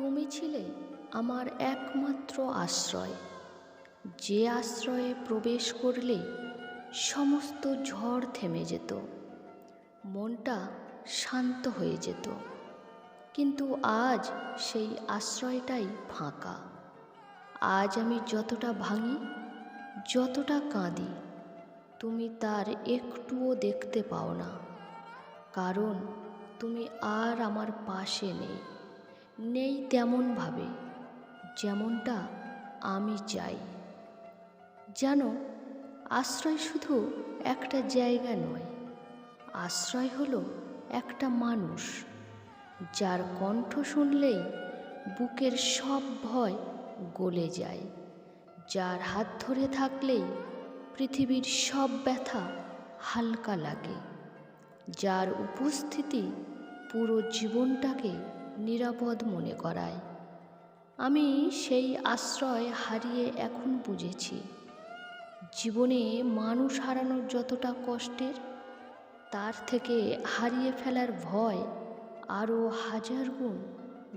তুমি ছিলে আমার একমাত্র আশ্রয়। যে আশ্রয়ে প্রবেশ করলে সমস্ত ঝড় থেমে যেত, মনটা শান্ত হয়ে যেত। কিন্তু আজ সেই আশ্রয়টাই ফাঁকা। আজ আমি যতটা ভাঙি, যতটা কাঁদি, তুমি তার একটুও দেখতে পাও না। কারণ তুমি আর আমার পাশে নেই। নেই তেমনভাবে, যেমনটা আমি চাই। যেন আশ্রয় শুধু একটা জায়গা নয়, আশ্রয় হলো একটা মানুষ, যার কণ্ঠ শুনলেই বুকের সব ভয় গলে যায়, যার হাত ধরে থাকলেই পৃথিবীর সব ব্যথা হালকা লাগে, যার উপস্থিতি পুরো জীবনটাকে নিরাপদ মনে করায়। আমি সেই আশ্রয় হারিয়ে এখন বুঝেছি। জীবনে মানুষ হারানোর যতটা কষ্টের, তার থেকে হারিয়ে ফেলার ভয় আরও হাজার গুণ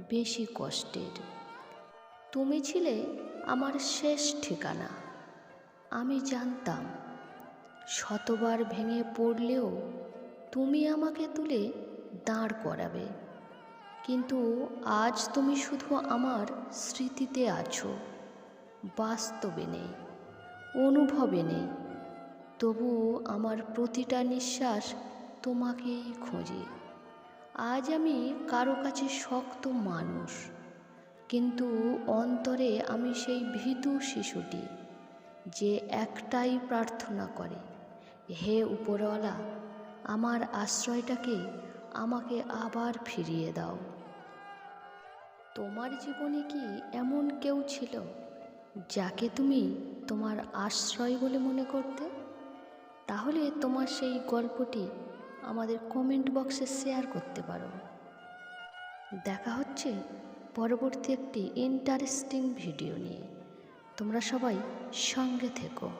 বেশি কষ্টের। তুমি ছিলে আমার শেষ ঠিকানা। আমি জানতাম, শতবার ভেঙে পড়লেও তুমি আমাকে তুলে দাঁড় করাবে। কিন্তু আজ তুমি শুধু আমার স্মৃতিতে আছো। বাস্তবে নেই, অনুভবে নেই। তবু আমার প্রতিটা নিঃশ্বাস তোমাকেই খোঁজে। আজ আমি কারও কাছে শক্ত মানুষ, কিন্তু অন্তরে আমি সেই ভীতু শিশুটি, যে একটাই প্রার্থনা করে, হে উপরওয়ালা, আমার আশ্রয়টাকে আমাকে আবার ফিরিয়ে দাও। তোমার জীবনে কি এমন কেউ ছিল, যাকে তুমি তোমার আশ্রয় বলে মনে করতে? তাহলে তোমার সেই গল্পটি আমাদের কমেন্ট বক্সে শেয়ার করতে পারো। দেখা হচ্ছে পরবর্তী একটি ইন্টারেস্টিং ভিডিও নিয়ে। তোমরা সবাই সঙ্গে থেকো।